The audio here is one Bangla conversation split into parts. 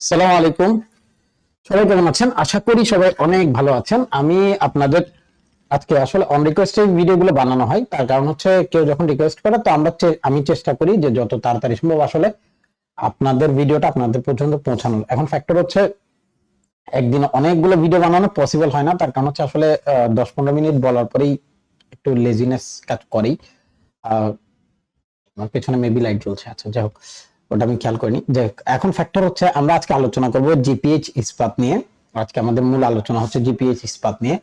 সালাম আলাইকুম। সবাই কেমন আছেন? আশা করি সবাই অনেক ভালো আছেন। আমি আপনাদের আজকে আসলে অন রিকোয়েস্টে ভিডিওগুলো বানানো হয়। তার কারণ হচ্ছে কেউ যখন রিকোয়েস্ট করে, তো আমরা আমি চেষ্টা করি যে যত তাড়াতাড়ি সম্ভব আসলে আপনাদের ভিডিওটা আপনাদের পর্যন্ত পৌঁছানোর। এখন ফ্যাক্টর হচ্ছে, একদিনে অনেকগুলো ভিডিও বানানো পসিবল হয় না। তার কারণ হচ্ছে আসলে দশ পনেরো মিনিট বলার পরেই একটু লেজিনেস কাজ করেই। আমার পেছনে মেবি লাইট জ্বলছে। আচ্ছা যাই হোক। ওটা আমি খেয়াল করিনি। যে এখন ফ্যাক্টর হচ্ছে আমরা আজকে আলোচনা করব জিপিএইচ ইস্পাত নিয়ে। আজকে আমাদের মূল আলোচনা হচ্ছে জিপিএইচ ইস্পাত নিয়ে।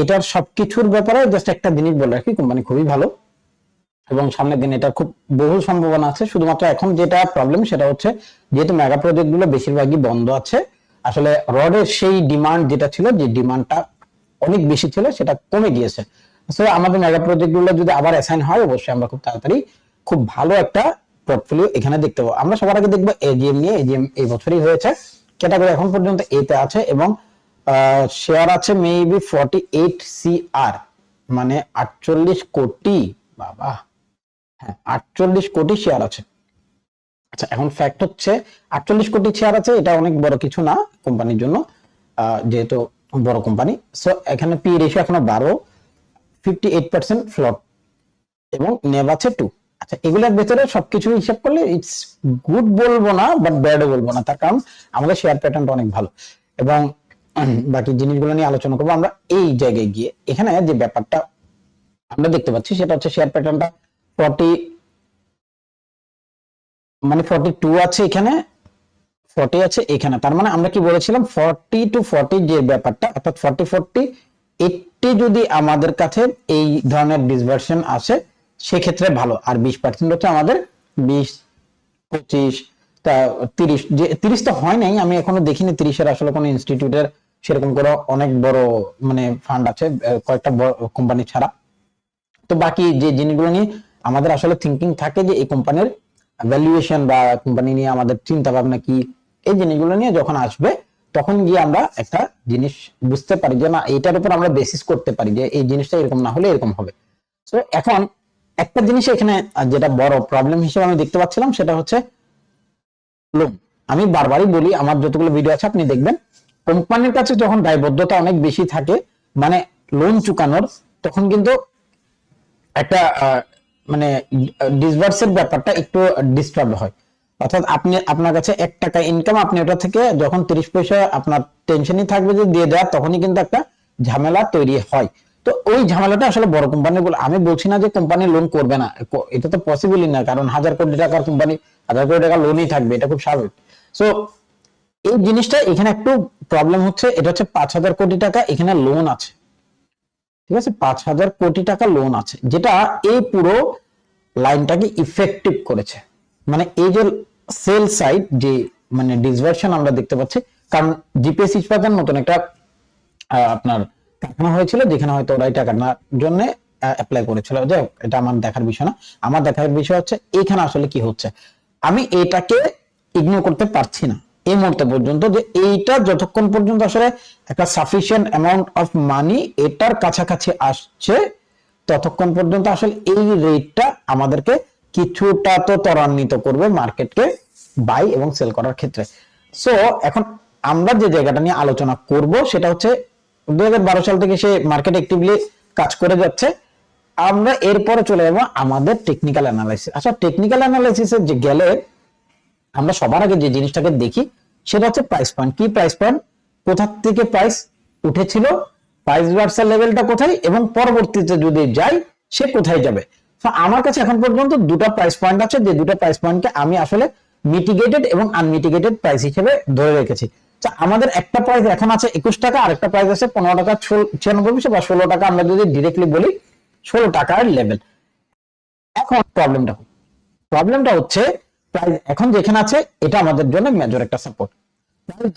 এটার সবকিছুর ব্যাপারে জাস্ট একটা জিনিস বলে রাখি কোম্পানি খুবই ভালো। এবং সামনের দিন এটার খুব বহু সম্ভাবনা আছে। শুধুমাত্র এখন যেটা প্রবলেম সেটা হচ্ছে যেহেতু মেগা প্রজেক্টগুলো বেশিরভাগই বন্ধ আছে, আসলে রডের সেই ডিমান্ড যেটা ছিল, যে ডিমান্ডটা অনেক বেশি ছিল, সেটা কমে গিয়েছে। সো আমাদের মেগা প্রজেক্টগুলো যদি আবার অ্যাসাইন হয়, অবশ্যই আমরা খুব তাড়াতাড়ি খুব ভালো একটা পোর্টফোলিও এখানে দেখতে পাবো। আমরা সবার আগে দেখব এজিএম নিয়ে। এজিএম এই বছরই হয়েছে। ক্যাটাগরি এখন পর্যন্ত এতে আছে এবং শেয়ার আছে মেবি ফর্টি এইট সিআর মানে আটচল্লিশ কোটি, বাবা। হ্যাঁ আটচল্লিশ কোটি শেয়ার আছে। আচ্ছা এখন ফ্যাক্ট হচ্ছে, আটচল্লিশ কোটি শেয়ার আছে, এটা অনেক বড় কিছু না কোম্পানির জন্য যেহেতু বড় কোম্পানি সো এখানে পি রেশিও এখনও বারো ফিফটি এইট পার্সেন্ট ফ্লট এবং নেব আছে টু আচ্ছা এগুলোর ভেতরে সবকিছু হিসাব করলে ইটস গুড বলব না বাট ব্যাডও বলব না। তার কারণ আমাদের শেয়ার প্যাটার্নটা অনেক ভালো। এবং বাকি জিনিসগুলো নিয়ে আলোচনা করব আমরা এই জায়গায় গিয়ে। এখানে যে ব্যাপারটা আমরা দেখতে পাচ্ছি, সেটা হচ্ছে শেয়ার প্যাটার্নটা ফর্টি মানে ফর্টি টু আছে এখানে ফর্টি আছে এখানে। তার মানে আমরা কি বলেছিলাম ফর্টি টু ফর্টি যে ব্যাপারটা, অর্থাৎ ফর্টি ফোরটি এইটটি যদি আমাদের কাছে এই ধরনের ডিসভার্সন আসে সেক্ষেত্রে ভালো। আর বিশ পার্সেন্ট হচ্ছে আমাদের বিশ, পঁচিশ, তা তিরিশ, যে তিরিশ তো হয় নাই, আমি এখনও দেখিনি তিরিশের আসলে কোনো ইনস্টিটিউটের সেরকম করে অনেক বড় মানে ফান্ড আছে কয়েকটা কোম্পানি ছাড়া। তো বাকি যে জিনিসগুলো নিয়ে আমাদের আসলে থিঙ্কিং থাকে যে এই কোম্পানির ভ্যালুয়েশন বা কোম্পানি নিয়ে আমাদের চিন্তা ভাবনা কি, এই জিনিসগুলো নিয়ে যখন আসবে, তখন গিয়ে আমরা একটা জিনিস বুঝতে পারি যে না এটার উপর আমরা বেসিস করতে পারি যে এই জিনিসটা এরকম না হলে এরকম হবে। তো এখন একটা জিনিস এখানে যেটা বড় প্রবলেম হিসেবে আমি দেখতে পাচ্ছিলাম, সেটা হচ্ছে লোন আমি বারবারই বলি, আমার যতগুলো ভিডিও আছে, আপনি দেখবেন, কোম্পানির কাছে যখন দায়বদ্ধতা অনেক বেশি থাকে মানে লোন চুকানোর, তখন কিন্তু একটা মানে ডিসবার্সের ব্যাপারটা একটু ডিস্টার্ব হয়। অর্থাৎ আপনি, আপনার কাছে এক টাকা ইনকাম আপনি ওটা থেকে যখন তিরিশ পয়সা আপনার টেনশনই থাকবে যে দিয়ে দেওয়ার, তখনই কিন্তু একটা ঝামেলা তৈরি হয়। তো ওই ঝামেলাটা আসলে বড় কোম্পানিগুলো আমি বলছি না যে কোম্পানি লোন করবে না। এটা তো পসিবলই না, কারণ হাজার কোটি টাকার কোম্পানি হাজার কোটি টাকা লোনই থাকবে, এটা খুব স্বাভাবিক। সো এই জিনিসটা এখানে একটু প্রবলেম হচ্ছে, এটা হচ্ছে পাঁচ হাজার কোটি টাকা এখানে লোন আছে। ঠিক আছে? পাঁচ হাজার কোটি টাকা লোন আছে, যেটা এই পুরো লাইনটাকে ইফেক্টিভ করেছে। মানে এই যে সেল সাইড যে মানে ডিসভার্সন আমরা দেখতে পাচ্ছি, কারণ জিপিএস ইস্পাতের মতন একটা আপনার কারখানা হয়েছিল, যেখানে হয়তো ওরা এই টাকার জন্য অ্যাপ্লাই করেছিল। হোক, এটা আমার দেখার বিষয় না। আমার দেখার বিষয় হচ্ছে এখানে আসলে কি হচ্ছে? আমি এটাকে ইগনোর করতে পারছি না এই মুহূর্তে পর্যন্ত যে এইটা যতক্ষণ পর্যন্ত আসলে একটা সাফিসিয়েন্ট অ্যামাউন্ট অফ মানি এটার কাছাকাছি আসছে, ততক্ষণ পর্যন্ত আসলে এই রেটটা আমাদেরকে কিছুটা তো ত্বরান্বিত করবে মার্কেটকে বাই এবং সেল করার ক্ষেত্রে। সো এখন আমরা যে জায়গাটা নিয়ে আলোচনা করব, সেটা হচ্ছে দুই সাল থেকে সে মার্কেট অ্যাক্টিভলি কাজ করে যাচ্ছে। আমরা এরপরে চলে যাব আমাদের টেকনিক্যাল অ্যানালাইসিস আচ্ছা টেকনিক্যাল অ্যানালাইসিসে যে গেলে আমরা সবার আগে যে জিনিসটাকে দেখি, সেটা হচ্ছে প্রাইস পয়েন্ট কি প্রাইস পয়েন্ট কোথা থেকে প্রাইস উঠেছিল? প্রাইস ভার্সাল লেভেলটা কোথায়? এবং পরবর্তীতে যদি যাই, সে কোথায় যাবে? আমার কাছে এখন পর্যন্ত দুটো প্রাইস পয়েন্ট আছে। যে দুটো প্রাইস পয়েন্টকে আমি আসলে মিটিগেটেড এবং আনমিটিগেটেড প্রাইস হিসেবে ধরে রেখেছি। আমাদের একটা প্রাইস এখন আছে একুশ টাকা, আরেকটা প্রাইস আছে পনেরো টাকা ছিয়ানব্বই পয়সা বা ষোলো টাকা আমরা যদি ডিরেক্টলি বলি, ষোলো টাকার লেভেল এখন প্রবলেমটা প্রবলেমটা হচ্ছে প্রাইস এখন যেখানে আছে, এটা আমাদের জন্য মেজর একটা সাপোর্ট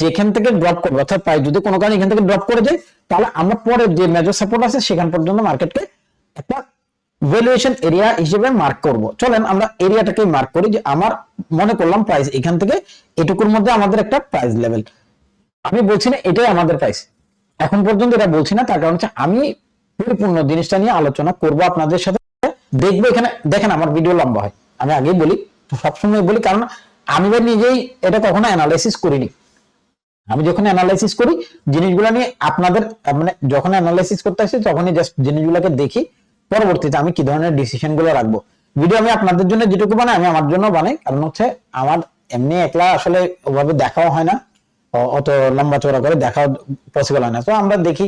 যেখান থেকে ড্রপ করবে, অর্থাৎ প্রাইস যদি কোনো কারণে এখান থেকে ড্রপ করে যায়, তাহলে আমরা পরে যে মেজর সাপোর্ট আছে, সেখান পর্যন্ত মার্কেটকে একটা ভ্যালুয়েশন এরিয়া হিসেবে মার্ক করব। চলেন আমরা এরিয়াটাকে মার্ক করি যে, আমার মনে করলাম প্রাইস এখান থেকে, এটুকুর মধ্যে আমাদের একটা প্রাইস লেভেল আমি বলছি না, এটাই আমাদের প্রাইস এখন পর্যন্ত এটা বলছি না, তার কারণ হচ্ছে আমি পরিপূর্ণ জিনিসটা নিয়ে আলোচনা করব আপনাদের সাথে। দেখব এখানে, দেখেন আমার ভিডিও লম্বা হয়। আমি আগেই বলি, সবসময় বলি, কারণ আমি নিজেই এটা কখনো অ্যানালাইসিস করিনি। আমি যখন অ্যানালাইসিস করি, জিনিসগুলো নিয়ে আপনাদের মানে যখন অ্যানালাইসিস করতে আসি, তখনই জাস্ট জিনিসগুলোকে দেখি, পরবর্তীতে আমি কি ধরনের ডিসিশনগুলো রাখব। ভিডিও আমি আপনাদের জন্য যেটুকু বানাই, আমি আমার জন্য বানাই, কারণ হচ্ছে আমার এমনি একলা আসলে ওভাবে দেখাও হয় না। অত লম্বা চওড়া করে দেখাও পসিবল হয় না। তো আমরা দেখি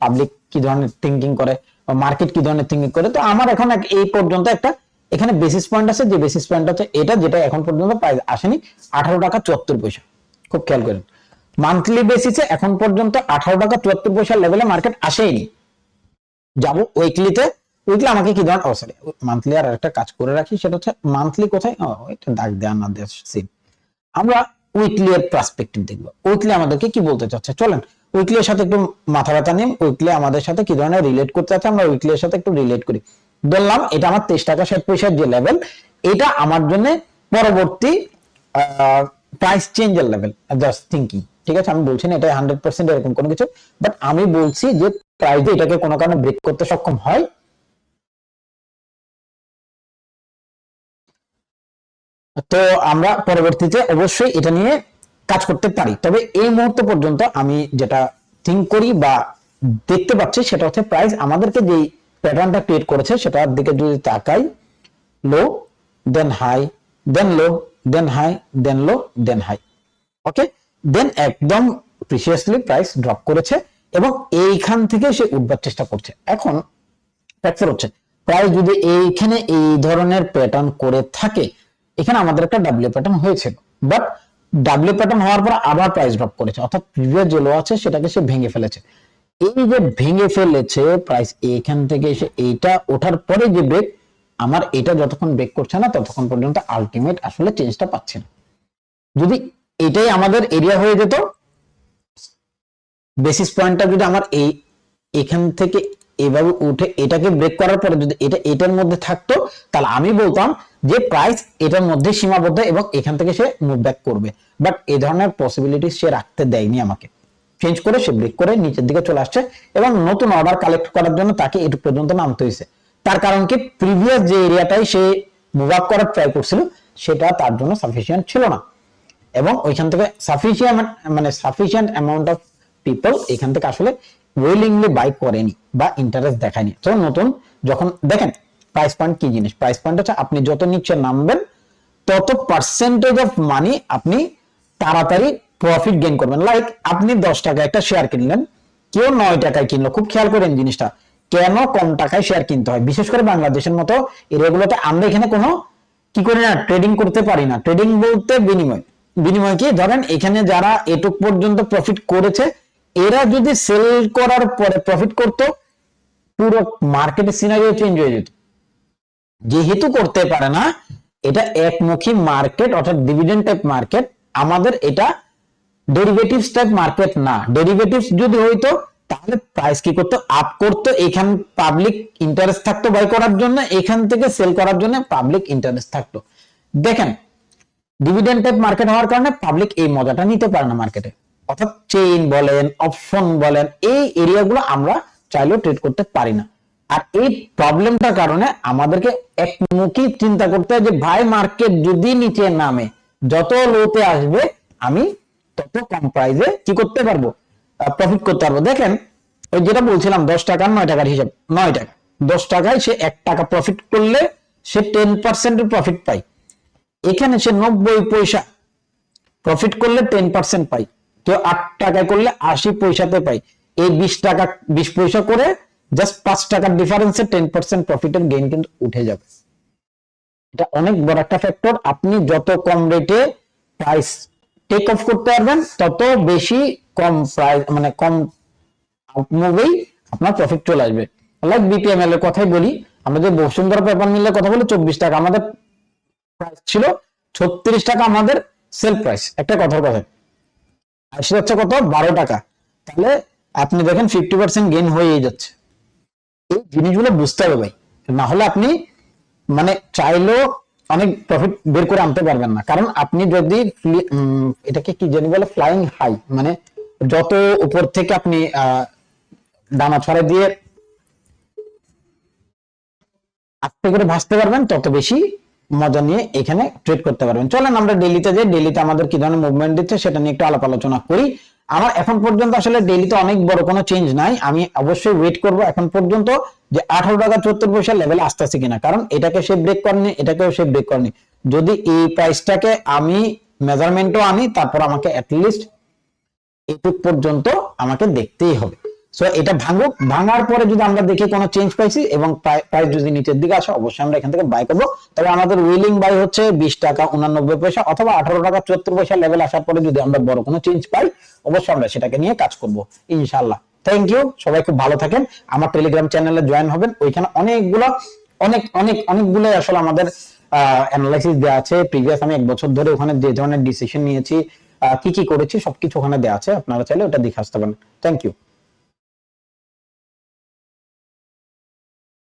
পাবলিক কি ধরনের থিঙ্কিং করে মার্কেট কি ধরনের থিঙ্কিং করে। তো আমার এখন এই পর্যন্ত একটা এখানে বেসিস পয়েন্ট আছে। যে বেসিস পয়েন্ট আছে এটা যেটা এখন পর্যন্ত প্রাইস আসেনি, আঠারো টাকা চুয়াত্তর পয়সা। খুব খেয়াল করেন। মান্থলি বেসিসে এখন পর্যন্ত আঠারো টাকা চুয়াত্তর পয়সার লেভেলে মার্কেট আসেইনি। যাব উইকলিতে উইকলি আমাকে কি ধরনের, ও সরি মান্থলি আর একটা কাজ করে রাখি, সেটা হচ্ছে মান্থলি কোথায়? ও, এটা দাগ দেওয়া না সিন আমরা উইকলি এর পার্সপেক্টিভ দেখব। উইকলি আমাদেরকে কি বলতে চাচ্ছে? চলেন উইকলি এর সাথে একটু মাথা ব্যথা নিন উইকলি আমাদের সাথে কি ধরনের রিলেট করতে চাচ্ছে আমরা উইকলি এর সাথে একটু রিলেট করি। বললাম, এটা আমার তেইশ টাকা ষাট পয়সার যে লেভেল এটা আমার জন্য পরবর্তী প্রাইস চেঞ্জের লেভেল জাস্ট থিঙ্কিং ঠিক আছে? আমি বলছি না এটা হান্ড্রেড পার্সেন্ট এরকম কোনো কিছু বাট আমি বলছি যে প্রাইস এটাকে কোনো কারণে ব্রেক করতে সক্ষম হয় তো আমরা পরবর্তীতে অবশ্যই এটা নিয়ে কাজ করতে পারি। তবে এই মুহূর্ত পর্যন্ত আমি যেটা থিঙ্ক করি বা দেখতে পাচ্ছি সেটা হচ্ছে প্রাইস আমাদেরকে যে প্যাটার্নটা ক্রিয়েট করেছে সেটার দিকে যদি তাকাই low then high then low then high then low then high okay then একদম প্রিসিয়াসলি প্রাইস ড্রপ করেছে এবং এইখান থেকে সে উঠবার চেষ্টা করছে। এখন ফ্যাক্টর হচ্ছে প্রায় যদি এইখানে এই ধরনের প্যাটার্ন করে থাকে এখানে আমাদের একটা ডাব্লিউ প্যাটার্ন হয়েছিল। বাট ডাব্লিউ প্যাটার্ন হওয়ার পর আবার প্রাইস ড্রপ করেছে। অর্থাৎ প্রিভিয়াস যে লো আছে, সেটাকে সে ভেঙে ফেলেছে। এই যে ভেঙে ফেলেছে প্রাইস এইখান থেকে এসে এইটা ওঠার পরে যে ব্রেক আমার এটা যতক্ষণ ব্রেক করছে না, ততক্ষণ পর্যন্ত আলটিমেট আসলে চেঞ্জটা পাচ্ছে না। যদি এটাই আমাদের এরিয়া হয়ে যেত বেসিস পয়েন্টটা যদি আমার এই, এখান থেকে এভাবে উঠে এটাকে ব্রেক করার পরে যদি এটা এটার মধ্যে থাকতো, তাহলে আমি বলতাম যে প্রাইস এটার মধ্যে সীমাবদ্ধ এবং এখান থেকে সে মুভ ব্যাক করবে। বাট এই ধরনের পসিবিলিটি সে রাখতে দেয়নি আমাকে। চেঞ্জ করে সে ব্রেক করে নিচের দিকে চলে আসছে এবং নতুন অর্ডার কালেক্ট করার জন্য তাকে এটু পর্যন্ত নামতে হয়েছে। তার কারণ কি? প্রিভিয়াস যে এরিয়াটাই সে মুভ আপ করার ট্রাই করছিল, সেটা তার জন্য সাফিসিয়েন্ট ছিল না। এবং ওইখান থেকে সাফিসিয়েন্ট মানে সাফিসিয়েন্ট অ্যামাউন্ট অফ পিপল এখান থেকে আসলে উইলিংলি বাই করেনি বা ইন্টারেস্ট দেখায়নি। তো নতুন যখন, দেখেন প্রাইস পয়েন্ট কি জিনিস? প্রাইস পয়েন্ট হচ্ছে আপনি যত নিচে নামবেন, তত পার্সেন্টেজ অফ মানি আপনি তাড়াতাড়ি প্রফিট গেইন করবেন। লাইক আপনি দশ টাকা একটা শেয়ার কিনলেন, কেউ নয় টাকায় কিনলো। খুব খেয়াল করেন জিনিসটা, কেন কম টাকায় শেয়ার কিনতে হয়? বিশেষ করে বাংলাদেশের মতো এরিয়াগুলোতে আমরা এখানে কোনো কি করি না ট্রেডিং করতে পারি না। ট্রেডিং বলতে বিনিময়। বিনিময় কি? ধরেন এখানে যারা এটুক পর্যন্ত প্রফিট করেছে এরা যদি সেল করার পরে প্রফিট করত, পুরো মার্কেটের সিনারিও চেঞ্জ হয়ে যেত। যেহেতু করতে পারে না, এটা একমুখী মার্কেট অর্থাৎ ডিভিডেন্ড টাইপ মার্কেট আমাদের এটা ডেরিভেটিভস টাইপ মার্কেট না। ডেরিভেটিভস যদি হইতো, তাহলে প্রাইস কি করতো? আপ করতো, এখান পাবলিক ইন্টারেস্ট থাকতো বাই করার জন্য, এখান থেকে সেল করার জন্য পাবলিক ইন্টারেস্ট থাকতো। দেখেন ডিভিডেন্ড টাইপ মার্কেট হওয়ার কারণে পাবলিক এই মজাটা নিতে পারে না মার্কেটে অর্থাৎ চেইন বলেন অপশন বলেন, এই এরিয়াগুলো আমরা চাইলেও ট্রেড করতে পারি না। আর এই প্রবলেমটার কারণে আমাদেরকে একমুখী চিন্তা করতে হয় যে, ভাই মার্কেট যদি নিচে নামে, যত লোতে আসবে, আমি তত কম প্রাইসে কি করতে পারব? প্রফিট করতে পারব। দেখেন, ওই যেটা বলছিলাম, দশ টাকা, নয় টাকার হিসাব, নয় টাকা। দশ টাকায় সে এক টাকা প্রফিট করলে সে টেন পার্সেন্টের প্রফিট পায়। এখানে সে নব্বই পয়সা প্রফিট করলে টেন পার্সেন্ট পাই কেউ আট টাকায় করলে আশি পয়সাতে পাই। এই বিশ টাকা, বিশ পয়সা করে জাস্ট পাঁচ টাকার ডিফারেন্সে টেন পার্সেন্ট প্রফিটের গেইন কিন্তু উঠে যাবে। এটা অনেক বড় একটা ফ্যাক্টর আপনি যত কম রেটে প্রাইস টেক অফ করতে পারবেন, তত বেশি কম প্রাইস মানে কম মুভেই আপনার প্রফিট চলে আসবে। লাইক বিপিএমএল এর কথাই বলি, আমরা যে বসুন্ধরা পেপার মিলের কথা বলি, চব্বিশ টাকা আমাদের প্রাইস ছিল, ছত্রিশ টাকা আমাদের সেল প্রাইস একটা কথার কথা। আসে যাচ্ছে কত? বারো টাকা। তাহলে আপনি দেখেন ফিফটি পার্সেন্ট গেইন হয়ে যাচ্ছে। এই জিনিসগুলো বুঝতে হবে ভাই। না হলে আপনি মানে চাইলেও অনেক প্রফিট বের করে আনতে পারবেন না। কারণ আপনি যদি এটাকে কি জানি বলে? ফ্লাইং হাই মানে যত উপর থেকে আপনি ডানা ছড়ে দিয়ে আস্তে করে ভাসতে পারবেন, তত বেশি মজা নিয়ে এখানে ট্রেড করতে পারবেন। চলেন আমরা ডেলিতে যাই। ডেলিতে আমাদের কি ধরনের মুভমেন্ট দিচ্ছে সেটা নিয়ে একটু আলাপ আলোচনা করি। আমার এখন পর্যন্ত আসলে ডেলিতে অনেক বড় কোনো চেঞ্জ নাই। আমি অবশ্যই ওয়েট করব এখন পর্যন্ত যে আঠারো টাকা চুয়াত্তর পয়সা লেভেল আসতেছে কিনা। কারণ এটাকে সে ব্রেক করেনি, এটাকেও সে ব্রেক করেনি। যদি এই প্রাইসটাকে আমি মেজারমেন্টও আনি, তারপর আমাকে অ্যাটলিস্ট এটুক পর্যন্ত আমাকে দেখতেই হবে। সো এটা ভাঙুক, ভাঙার পরে যদি আমরা দেখি কোনো চেঞ্জ পাইছি এবং প্রাইস যদি নিচের দিকে আসে, অবশ্যই আমরা এখান থেকে বাই করব। তবে আমাদের উইলিং বাই হচ্ছে বিশ টাকা উনানব্বই পয়সা অথবা আঠারো টাকা চুয়াত্তর পয়সা লেভেল আসার পরে যদি আমরা বড় কোনো চেঞ্জ পাই, অবশ্যই আমরা সেটাকে নিয়ে কাজ করব। ইনশাল্লাহ থ্যাংক ইউ সবাই খুব ভালো থাকেন। আমার টেলিগ্রাম চ্যানেলে জয়েন হবেন। ওইখানে অনেকগুলো, অনেক অনেক অনেকগুলো আসলে আমাদের অ্যানালাইসিস দেওয়া আছে। প্রিভিয়াস আমি এক বছর ধরে ওখানে যে ধরনের ডিসিশন নিয়েছি কি কি করেছি সবকিছু ওখানে দেওয়া আছে। আপনারা চাইলে ওটা দেখে আসতে পারেন। Thank you